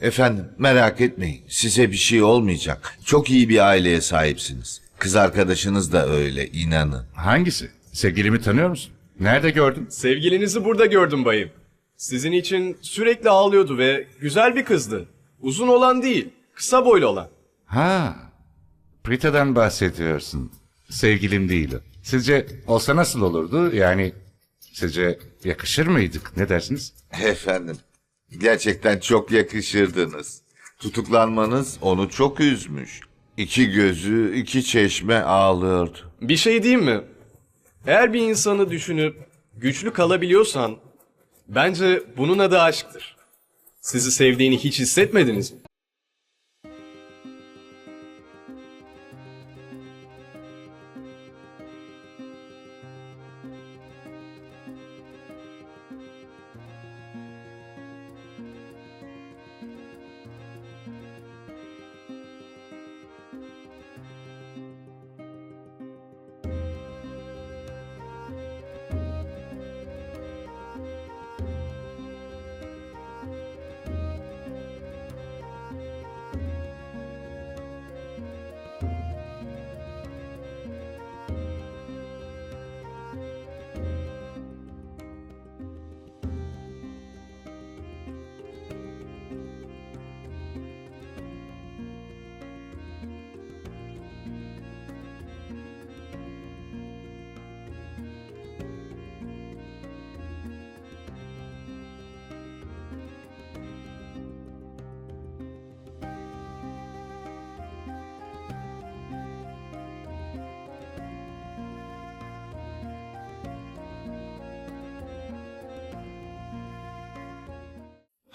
Efendim merak etmeyin. Size bir şey olmayacak. Çok iyi bir aileye sahipsiniz. Kız arkadaşınız da öyle inanın. Hangisi? Sevgilimi tanıyor musun? Nerede gördün? Sevgilinizi burada gördüm bayım. Sizin için sürekli ağlıyordu ve güzel bir kızdı. Uzun olan değil, kısa boylu olan. Ha, Prita'dan bahsediyorsun. Sevgilim değil o. Sizce olsa nasıl olurdu? Yani sizce yakışır mıydık? Ne dersiniz? Efendim gerçekten çok yakışırdınız. Tutuklanmanız onu çok üzmüş. İki gözü, iki çeşme ağlıyordu. Bir şey diyeyim mi? Eğer bir insanı düşünüp güçlü kalabiliyorsan, bence bunun adı aşktır. Sizi sevdiğini hiç hissetmediniz mi?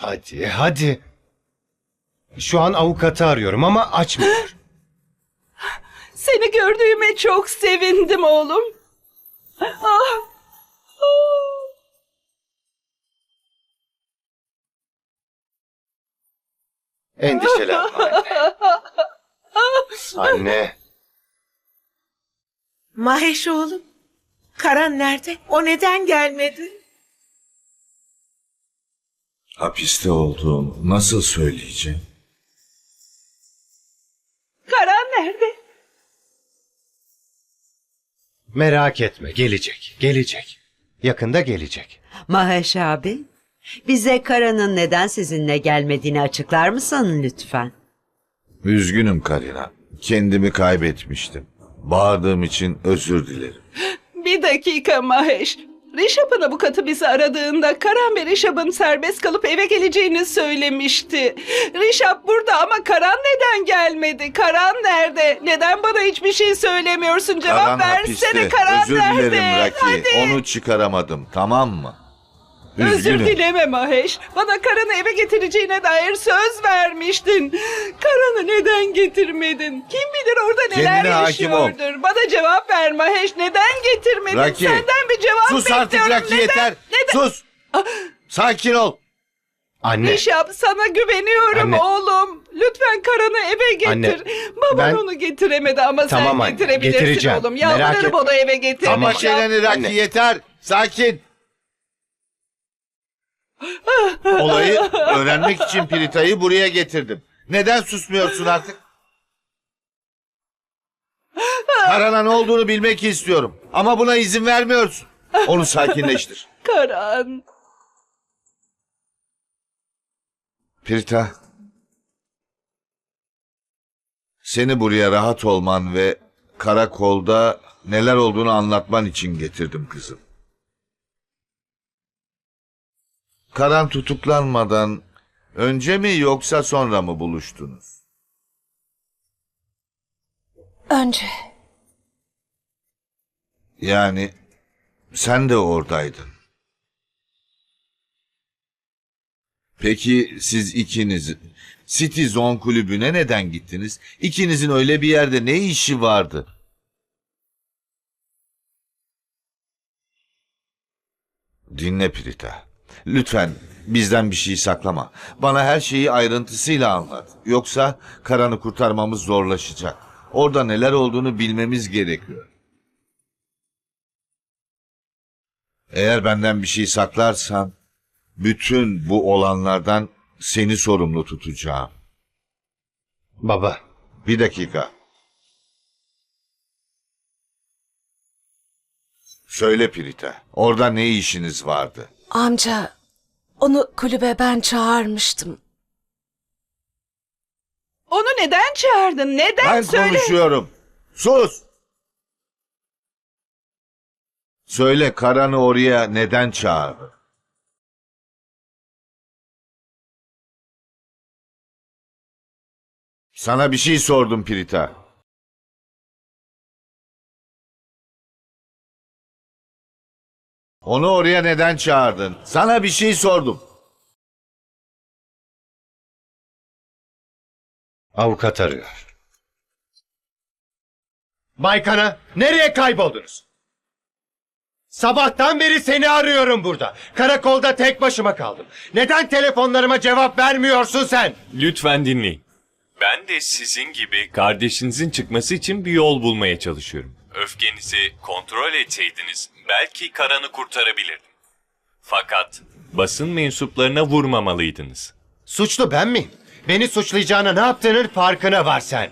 Hadi hadi. Şu an avukatı arıyorum ama açmıyor. Seni gördüğüme çok sevindim oğlum. Ah. Endişelenme anne. Anne. Maheş oğlum. Karan nerede? O neden gelmedi? Hapiste olduğumu nasıl söyleyeceğim? Karan nerede? Merak etme gelecek. Gelecek. Yakında gelecek. Mahesh abi, bize Kara'nın neden sizinle gelmediğini açıklar mısın lütfen? Üzgünüm Karina. Kendimi kaybetmiştim. Bağırdığım için özür dilerim. Bir dakika Mahesh. Rişap'ın avukatı bizi aradığında Karan ve Rişap'ın serbest kalıp eve geleceğini söylemişti. Rişap burada ama Karan neden gelmedi? Karan nerede? Neden bana hiçbir şey söylemiyorsun? Cevap Karan versene hapiste. Karan özür nerede? dilerim Raki. Hadi. Onu çıkaramadım tamam mı? Özür Üzgünüm. dileme Mahesh. Bana Karan'ı eve getireceğine dair söz vermiştin. Karan'ı neden getirmedin? Kim bilir orada neler Kendine hakim ol. yaşıyordur. Bana cevap ver Mahesh. Neden getirmedin? Raki. Senden bir cevap Sus artık bekliyorum. Raki Neden? yeter. Neden? Sus. Sakin ol. Anne. Rişap sana güveniyorum Anne. oğlum. Lütfen Karan'ı eve getir. Anne, Baban ben- onu getiremedi ama Tamam sen anne, getirebilirsin getireceğim. oğlum. Merak Yalvarırım etme. onu eve getir. Tamam. Rişap. Çeneni Raki yeter. Sakin. Olayı öğrenmek için Pirita'yı buraya getirdim. Neden susmuyorsun artık? Karana ne olduğunu bilmek istiyorum. Ama buna izin vermiyorsun. Onu sakinleştir. Karan. Pirita. Seni buraya rahat olman ve karakolda neler olduğunu anlatman için getirdim kızım. Karan tutuklanmadan önce mi yoksa sonra mı buluştunuz? Önce. Yani sen de oradaydın. Peki siz ikiniz City Zone kulübüne neden gittiniz? İkinizin öyle bir yerde ne işi vardı? Dinle Prita. Lütfen bizden bir şey saklama. Bana her şeyi ayrıntısıyla anlat. Yoksa Karan'ı kurtarmamız zorlaşacak. Orada neler olduğunu bilmemiz gerekiyor. Eğer benden bir şey saklarsan bütün bu olanlardan seni sorumlu tutacağım. Baba, Bir dakika. Söyle Pirita, orada ne işiniz vardı? Amca, onu kulübe ben çağırmıştım. Onu neden çağırdın? Neden Ben söyle? konuşuyorum. Sus! Söyle Karan'ı oraya neden çağırdı? Sana bir şey sordum Pirita. Onu oraya neden çağırdın? Sana bir şey sordum. avukat arıyor. Baykana, nereye kayboldunuz? Sabahtan beri seni arıyorum burada. Karakolda tek başıma kaldım. Neden telefonlarıma cevap vermiyorsun sen? Lütfen dinleyin. Ben de sizin gibi kardeşinizin çıkması için bir yol bulmaya çalışıyorum. Öfkenizi kontrol etseydiniz belki Karan'ı kurtarabilirdim. Fakat basın mensuplarına vurmamalıydınız. Suçlu ben miyim? Beni suçlayacağına ne yaptığının farkına var sen.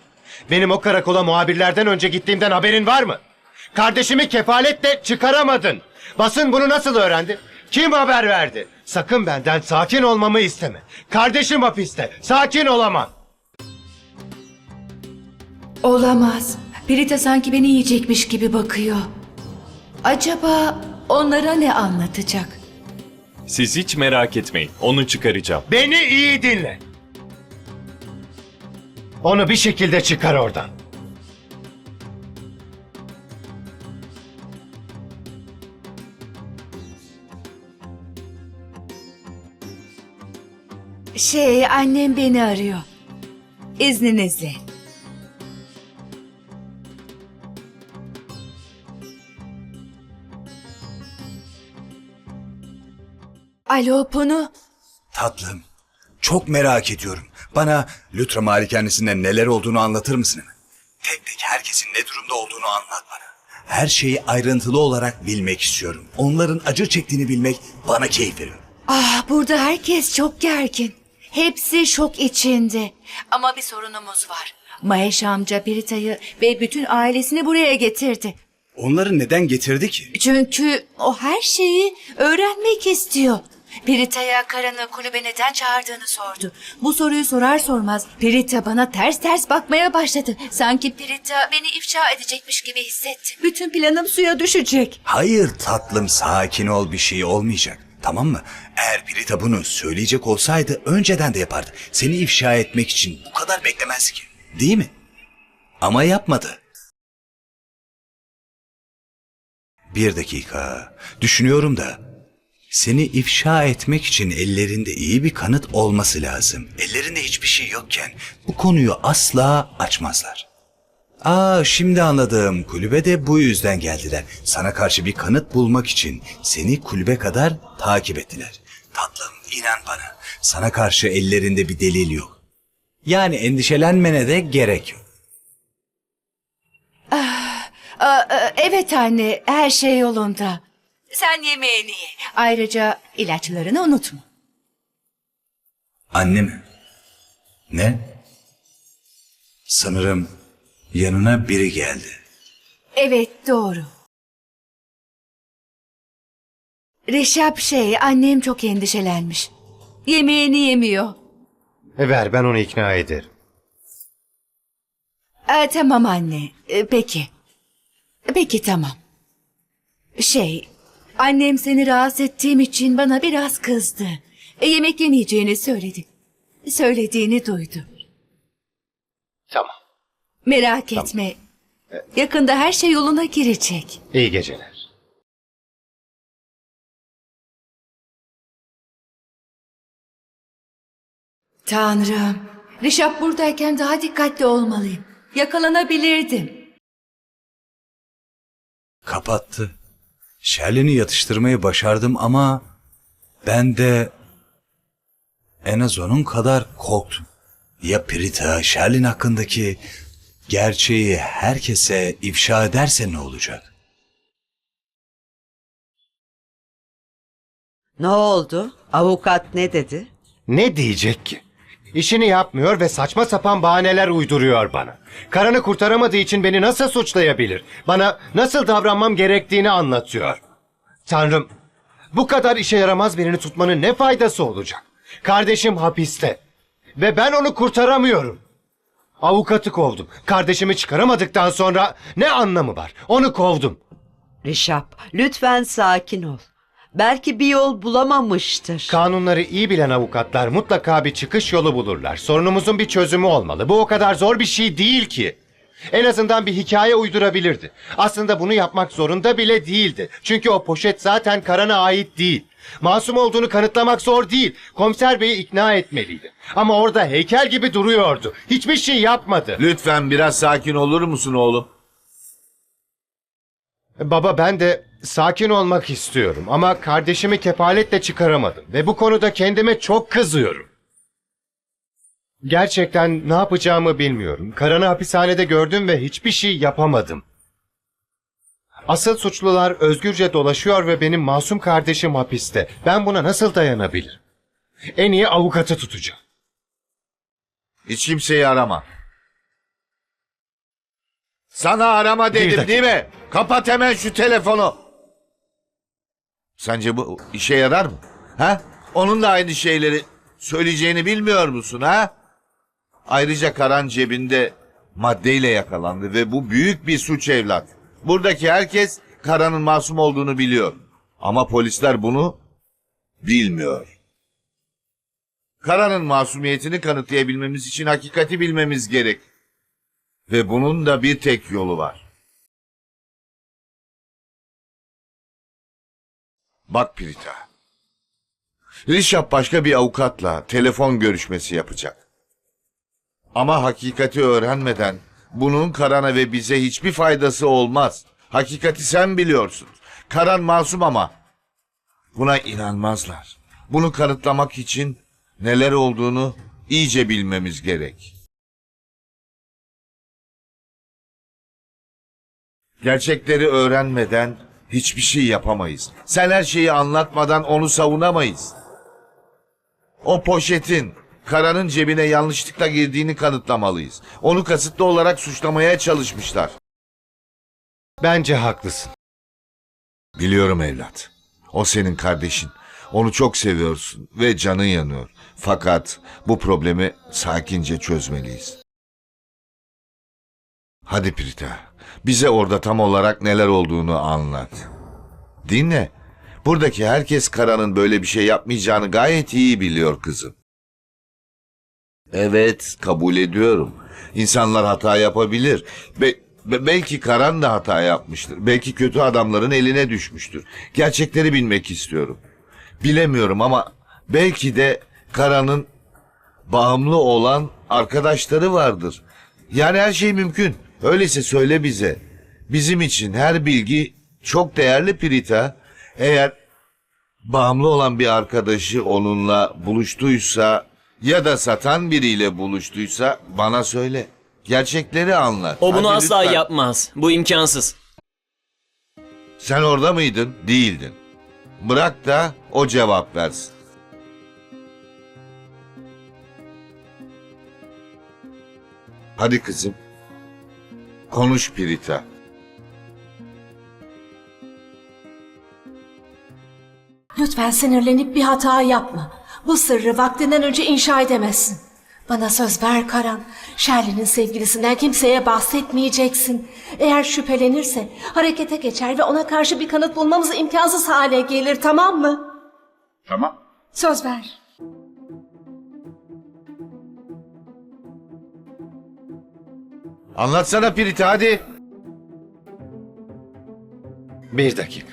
Benim o karakola muhabirlerden önce gittiğimden haberin var mı? Kardeşimi kefaletle çıkaramadın. Basın bunu nasıl öğrendi? Kim haber verdi? Sakın benden sakin olmamı isteme. Kardeşim hapiste. Sakin olamam. Olamaz. Biri de sanki beni yiyecekmiş gibi bakıyor. Acaba onlara ne anlatacak? Siz hiç merak etmeyin. Onu çıkaracağım. Beni iyi dinle. Onu bir şekilde çıkar oradan. Şey, annem beni arıyor. İzninizle. Alo Punu. Tatlım, çok merak ediyorum. Bana Lütra Malikanesi'nde neler olduğunu anlatır mısın? Tek tek herkesin ne durumda olduğunu anlat bana. Her şeyi ayrıntılı olarak bilmek istiyorum. Onların acı çektiğini bilmek bana keyif veriyor. Ah burada herkes çok gergin. Hepsi şok içinde. Ama bir sorunumuz var. Mahesh amca Birita'yı ve bütün ailesini buraya getirdi. Onları neden getirdi ki? Çünkü o her şeyi öğrenmek istiyor. Pirita'ya Karan'ı kulübe neden çağırdığını sordu. Bu soruyu sorar sormaz Pirita bana ters ters bakmaya başladı. Sanki Pirita beni ifşa edecekmiş gibi hissetti. Bütün planım suya düşecek. Hayır tatlım sakin ol bir şey olmayacak. Tamam mı? Eğer Pirita bunu söyleyecek olsaydı önceden de yapardı. Seni ifşa etmek için bu kadar beklemez ki. Değil mi? Ama yapmadı. Bir dakika. Düşünüyorum da seni ifşa etmek için ellerinde iyi bir kanıt olması lazım. Ellerinde hiçbir şey yokken bu konuyu asla açmazlar. Aa şimdi anladım. Kulübe de bu yüzden geldiler. Sana karşı bir kanıt bulmak için seni kulübe kadar takip ettiler. Tatlım inan bana. Sana karşı ellerinde bir delil yok. Yani endişelenmene de gerek yok. Aa, e, evet anne her şey yolunda. Sen yemeğini ye. Ayrıca ilaçlarını unutma. Anne mi? Ne? Sanırım yanına biri geldi. Evet doğru. Reşap şey annem çok endişelenmiş. Yemeğini yemiyor. E ver ben onu ikna ederim. Ee, tamam anne. Ee, peki. Peki tamam. Şey, annem seni rahatsız ettiğim için bana biraz kızdı. E, yemek yemeyeceğini söyledi. Söylediğini duydu. Tamam. Merak etme. Yakında her şey yoluna girecek. İyi geceler. Tanrım. Rişap buradayken daha dikkatli olmalıyım. Yakalanabilirdim. Kapattı. Şerlin'i yatıştırmayı başardım ama ben de en az onun kadar korktum. Ya Prita, Şerlin hakkındaki gerçeği herkese ifşa ederse ne olacak? Ne oldu? Avukat ne dedi? Ne diyecek ki? İşini yapmıyor ve saçma sapan bahaneler uyduruyor bana. Karını kurtaramadığı için beni nasıl suçlayabilir? Bana nasıl davranmam gerektiğini anlatıyor. Tanrım, bu kadar işe yaramaz birini tutmanın ne faydası olacak? Kardeşim hapiste ve ben onu kurtaramıyorum. Avukatı kovdum. Kardeşimi çıkaramadıktan sonra ne anlamı var? Onu kovdum. Rişap, lütfen sakin ol. Belki bir yol bulamamıştır. Kanunları iyi bilen avukatlar mutlaka bir çıkış yolu bulurlar. Sorunumuzun bir çözümü olmalı. Bu o kadar zor bir şey değil ki. En azından bir hikaye uydurabilirdi. Aslında bunu yapmak zorunda bile değildi. Çünkü o poşet zaten Karan'a ait değil. Masum olduğunu kanıtlamak zor değil. Komiser beyi ikna etmeliydi. Ama orada heykel gibi duruyordu. Hiçbir şey yapmadı. Lütfen biraz sakin olur musun oğlum? Baba ben de sakin olmak istiyorum ama kardeşimi kefaletle çıkaramadım ve bu konuda kendime çok kızıyorum. Gerçekten ne yapacağımı bilmiyorum. Karan'ı hapishanede gördüm ve hiçbir şey yapamadım. Asıl suçlular özgürce dolaşıyor ve benim masum kardeşim hapiste. Ben buna nasıl dayanabilirim? En iyi avukatı tutacağım. Hiç kimseyi arama. Sana arama dedim dakika. değil mi? Kapat hemen şu telefonu. Sence bu işe yarar mı? Ha? Onun da aynı şeyleri söyleyeceğini bilmiyor musun ha? Ayrıca Karan cebinde maddeyle yakalandı ve bu büyük bir suç evlat. Buradaki herkes Karan'ın masum olduğunu biliyor. Ama polisler bunu bilmiyor. Karan'ın masumiyetini kanıtlayabilmemiz için hakikati bilmemiz gerek. Ve bunun da bir tek yolu var. Bak Prita. Rişap başka bir avukatla telefon görüşmesi yapacak. Ama hakikati öğrenmeden bunun Karan'a ve bize hiçbir faydası olmaz. Hakikati sen biliyorsun. Karan masum ama buna inanmazlar. Bunu kanıtlamak için neler olduğunu iyice bilmemiz gerek. Gerçekleri öğrenmeden hiçbir şey yapamayız. Sen her şeyi anlatmadan onu savunamayız. O poşetin Karan'ın cebine yanlışlıkla girdiğini kanıtlamalıyız. Onu kasıtlı olarak suçlamaya çalışmışlar. Bence haklısın. Biliyorum evlat. O senin kardeşin. Onu çok seviyorsun ve canın yanıyor. Fakat bu problemi sakince çözmeliyiz. Hadi Prita, bize orada tam olarak neler olduğunu anlat. Dinle. Buradaki herkes Kara'nın böyle bir şey yapmayacağını gayet iyi biliyor kızım. Evet, kabul ediyorum. İnsanlar hata yapabilir. Be- be- belki Karan da hata yapmıştır. Belki kötü adamların eline düşmüştür. Gerçekleri bilmek istiyorum. Bilemiyorum ama belki de Karan'ın bağımlı olan arkadaşları vardır. Yani her şey mümkün. Öyleyse söyle bize. Bizim için her bilgi çok değerli Prita. Eğer bağımlı olan bir arkadaşı onunla buluştuysa ya da satan biriyle buluştuysa bana söyle. Gerçekleri anlat. O bunu Hadi asla lütfen. yapmaz. Bu imkansız. Sen orada mıydın? Değildin. Bırak da o cevap versin. Hadi kızım. Konuş Pirita. Lütfen sinirlenip bir hata yapma. Bu sırrı vaktinden önce inşa edemezsin. Bana söz ver Karan. Shirley'nin sevgilisinden kimseye bahsetmeyeceksin. Eğer şüphelenirse harekete geçer ve ona karşı bir kanıt bulmamız imkansız hale gelir tamam mı? Tamam. Söz ver. Anlatsana Pirita hadi. Bir dakika.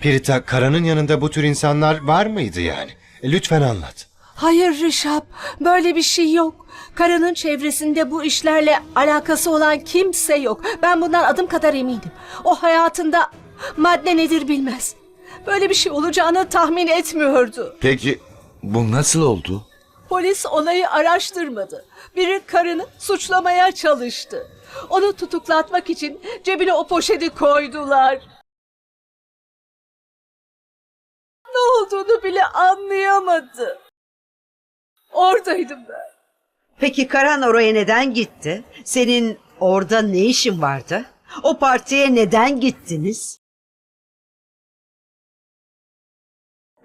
Pirita, Karan'ın yanında bu tür insanlar var mıydı yani? E, Lütfen anlat. Hayır Rişap, böyle bir şey yok. Karanın çevresinde bu işlerle alakası olan kimse yok. Ben bundan adım kadar eminim. O hayatında madde nedir bilmez. Böyle bir şey olacağını tahmin etmiyordu. Peki bu nasıl oldu? Polis olayı araştırmadı. Biri karını suçlamaya çalıştı. Onu tutuklatmak için cebine o poşeti koydular. Ne olduğunu bile anlayamadı. Oradaydım ben. Peki Karan oraya neden gitti? Senin orada ne işin vardı? O partiye neden gittiniz?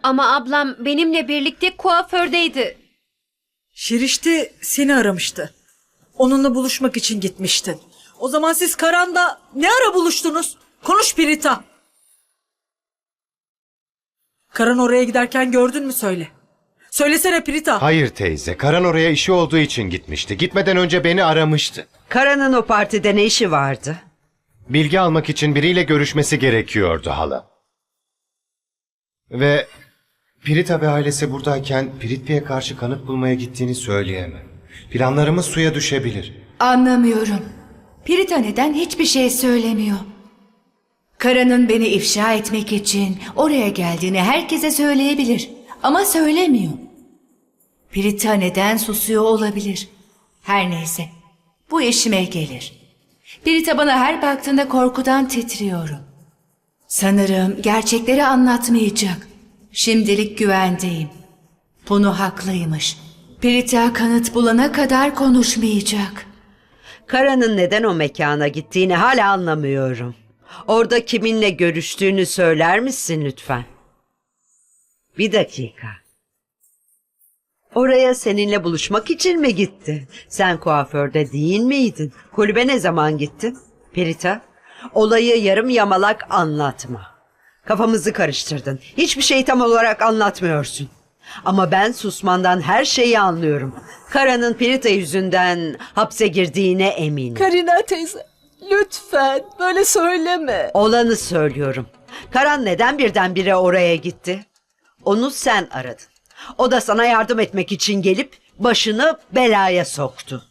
Ama ablam benimle birlikte kuafördeydi. Şirişte seni aramıştı. Onunla buluşmak için gitmiştin. O zaman siz Karan'da ne ara buluştunuz? Konuş Pirita. Karan oraya giderken gördün mü söyle. Söylesene Pirita. Hayır teyze. Karan oraya işi olduğu için gitmişti. Gitmeden önce beni aramıştı. Karan'ın o partide ne işi vardı? Bilgi almak için biriyle görüşmesi gerekiyordu hala. Ve Pirita ve ailesi buradayken Piritpi'ye karşı kanıt bulmaya gittiğini söyleyemem. Planlarımız suya düşebilir. Anlamıyorum. Pirita neden hiçbir şey söylemiyor? Karan'ın beni ifşa etmek için oraya geldiğini herkese söyleyebilir. Ama söylemiyor. Pirita neden susuyor olabilir? Her neyse. Bu işime gelir. Pirita bana her baktığında korkudan titriyorum. Sanırım gerçekleri anlatmayacak. Şimdilik güvendeyim. Bunu haklıymış. Pirita kanıt bulana kadar konuşmayacak. Karan'ın neden o mekana gittiğini hala anlamıyorum. Orada kiminle görüştüğünü söyler misin lütfen? Bir dakika. Oraya seninle buluşmak için mi gitti? Sen kuaförde değil miydin? Kulübe ne zaman gittin? Perita, olayı yarım yamalak anlatma. Kafamızı karıştırdın. Hiçbir şeyi tam olarak anlatmıyorsun. Ama ben susmandan her şeyi anlıyorum. Kara'nın Perita yüzünden hapse girdiğine eminim. Karina teyze, lütfen böyle söyleme. Olanı söylüyorum. Karan neden birdenbire oraya gitti? Onu sen aradın. O da sana yardım etmek için gelip başını belaya soktu.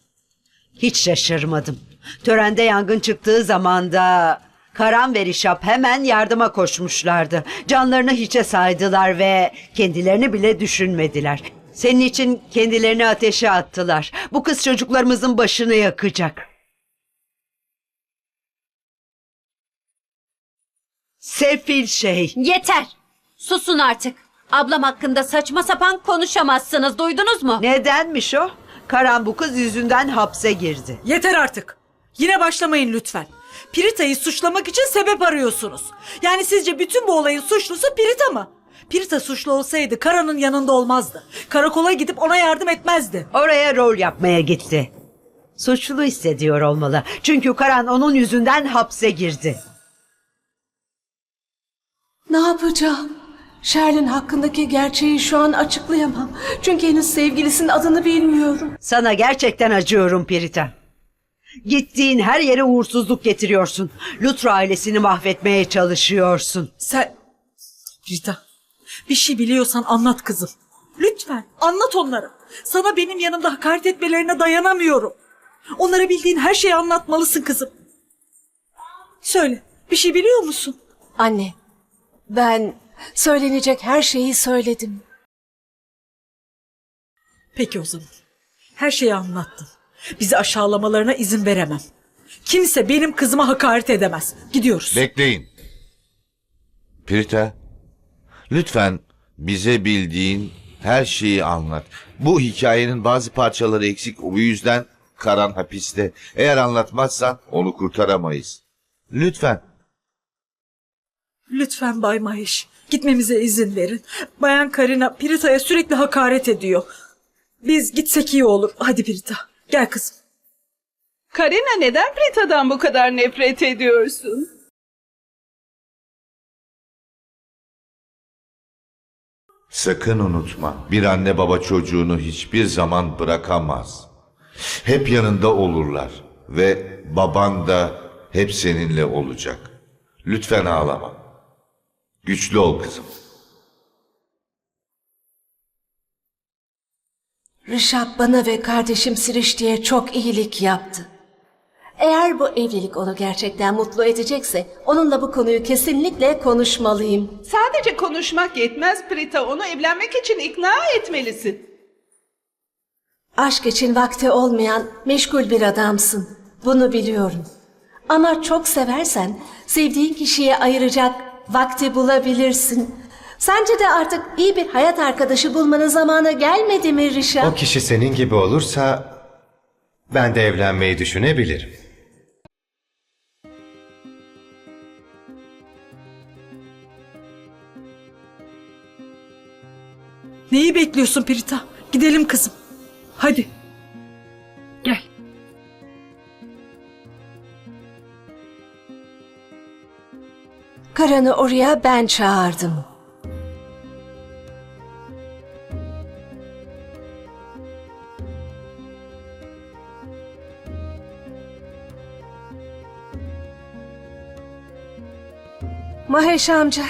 Hiç şaşırmadım. Törende yangın çıktığı zaman da Karan ve Rişap hemen yardıma koşmuşlardı. Canlarını hiçe saydılar ve kendilerini bile düşünmediler. Senin için kendilerini ateşe attılar. Bu kız çocuklarımızın başını yakacak. Sefil şey. Yeter! Susun artık. Ablam hakkında saçma sapan konuşamazsınız. Duydunuz mu? Nedenmiş o? Karan bu kız yüzünden hapse girdi. Yeter artık. Yine başlamayın lütfen. Pirita'yı suçlamak için sebep arıyorsunuz. Yani sizce bütün bu olayın suçlusu Pirita mı? Pirita suçlu olsaydı Karan'ın yanında olmazdı. Karakola gidip ona yardım etmezdi. Oraya rol yapmaya gitti. Suçlu hissediyor olmalı. Çünkü Karan onun yüzünden hapse girdi. Ne yapacağım? Sherlin hakkındaki gerçeği şu an açıklayamam. Çünkü henüz sevgilisinin adını bilmiyorum. Sana gerçekten acıyorum Pirita. Gittiğin her yere uğursuzluk getiriyorsun. Lutra ailesini mahvetmeye çalışıyorsun. Sen... Rita, bir şey biliyorsan anlat kızım. Lütfen anlat onlara. Sana benim yanımda hakaret etmelerine dayanamıyorum. Onlara bildiğin her şeyi anlatmalısın kızım. Söyle, bir şey biliyor musun? Anne, ben söylenecek her şeyi söyledim. Peki o zaman. Her şeyi anlattın. Bizi aşağılamalarına izin veremem. Kimse benim kızıma hakaret edemez. Gidiyoruz. Bekleyin. Pirita, lütfen bize bildiğin her şeyi anlat. Bu hikayenin bazı parçaları eksik. Bu yüzden Karan hapiste. Eğer anlatmazsan onu kurtaramayız. Lütfen. Lütfen Bay Mahesh. Gitmemize izin verin. Bayan Karina Pirita'ya sürekli hakaret ediyor. Biz gitsek iyi olur. Hadi Pirita. Gel kızım. Karina neden Prita'dan bu kadar nefret ediyorsun? Sakın unutma. Bir anne baba çocuğunu hiçbir zaman bırakamaz. Hep yanında olurlar. Ve baban da hep seninle olacak. Lütfen ağlama. Güçlü ol kızım. Rişap bana ve kardeşim Sirişti'ye çok iyilik yaptı. Eğer bu evlilik onu gerçekten mutlu edecekse onunla bu konuyu kesinlikle konuşmalıyım. Sadece konuşmak yetmez Prita. Onu evlenmek için ikna etmelisin. Aşk için vakti olmayan meşgul bir adamsın. Bunu biliyorum. Ama çok seversen sevdiğin kişiye ayıracak vakti bulabilirsin. Sence de artık iyi bir hayat arkadaşı bulmanın zamanı gelmedi mi Rişap? O kişi senin gibi olursa ben de evlenmeyi düşünebilirim. Neyi bekliyorsun Prita? Gidelim kızım. Hadi. Gel. Karan'ı oraya ben çağırdım. Mahesh amca,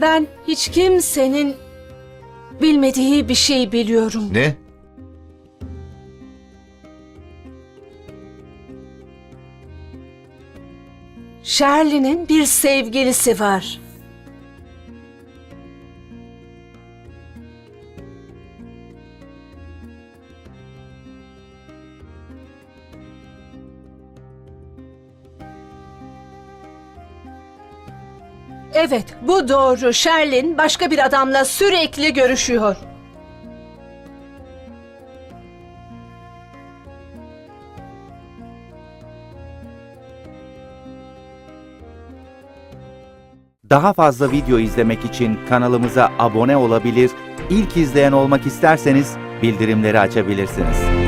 ben hiç kimsenin bilmediği bir şey biliyorum. Ne? Shirley'nin bir sevgilisi var. Evet, bu doğru. Sherlin başka bir adamla sürekli görüşüyor. Daha fazla video izlemek için kanalımıza abone olabilir, ilk izleyen olmak isterseniz bildirimleri açabilirsiniz.